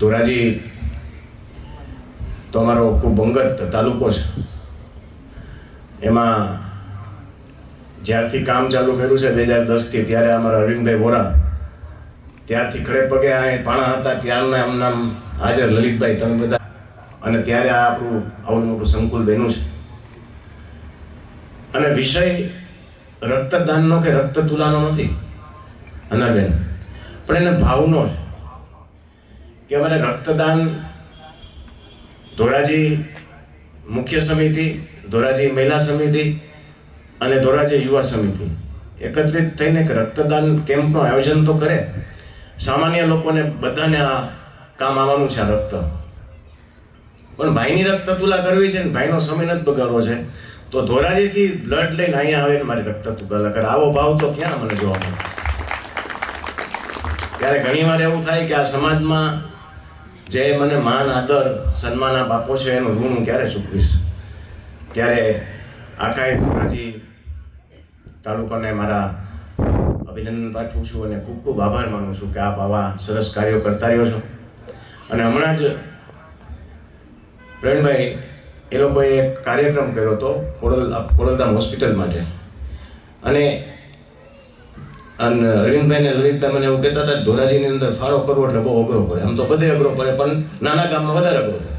ધોરાજી તો અમારો ખૂબ અંગત તાલુકો છે. એમાં જ્યારથી કામ ચાલુ કર્યું છે બે હજાર દસથી, ત્યારે અમારા અરવિંદભાઈ વોરા ત્યારથી ખડે પગે આ પાણા હતા, ત્યારના એમના હાજર લલિતભાઈ, તમે બધા. અને ત્યારે આ આપણું આવડું મોટું સંકુલ બન્યું છે. અને વિષય રક્તદાનનો કે રક્ત તુલાનો નથી? અનાબેન. પણ એને ભાવનો છે. કે અમારે રક્તદાન ધોરાજી મુખ્ય સમિતિ, ધોરાજી મહિલા સમિતિ અને ધોરાજી યુવા સમિતિ એકત્રિત થઈને કે રક્તદાન કેમ્પનું આયોજન તો કરે. સામાન્ય લોકોને બધાને આ કામ આવવાનું છે, આ રક્ત. પણ ભાઈની રક્ત તુલા કરવી છે ને ભાઈનો સમય નથી બગાડવો છે. તો ધોરાજીથી બ્લડ લઈને અહીંયા આવે ને મારી રક્ત તુલા કરે. આવો ભાવ તો ક્યાં મને જોવા મળે? ત્યારે ઘણી વાર એવું થાય કે આ સમાજમાં જે મને માન, આદર સન્માન બાપો છે એનું ઋણ હું ક્યારે ચૂકવીશ? ત્યારે આખા ધોરાજી તાલુકાને મારા અભિનંદન પાઠવું છું અને ખૂબ ખૂબ આભાર માનું છું કે આપ આવા સરસ કાર્યો કરતા રહ્યો છો. અને હમણાં જ પ્રવીણભાઈ, એ લોકોએ એક કાર્યક્રમ કર્યો હતો ખોડલ ખોડલધામ હોસ્પિટલ માટે. અને અને અરવિંદભાઈ ને લલિતભાઈ મને એવું કહેતા હતા, ધોરાજીની અંદર ફાળો કરવો એટલે બહુ અઘરો પડે. આમ તો બધે અઘરો પડે, પણ નાના ગામમાં વધારે અઘરો પડે.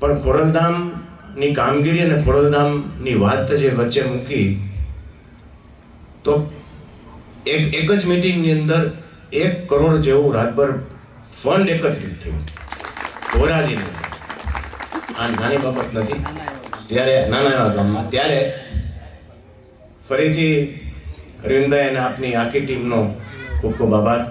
પણ ખોડલધામની કામગીરી અને ખોડલધામની વાત જે વચ્ચે મૂકી, તો એક એક જ મિટિંગની અંદર એક કરોડ જેવું રાતભર ફંડ એકત્રિત થયું. ધોરાજીની. આ નાની બાબત નથી. ત્યારે નાના એવા ગામમાં. ત્યારે ફરીથી અરવિંદભાઈ અને આપની આખી ટીમનો ખૂબ ખૂબ આભાર.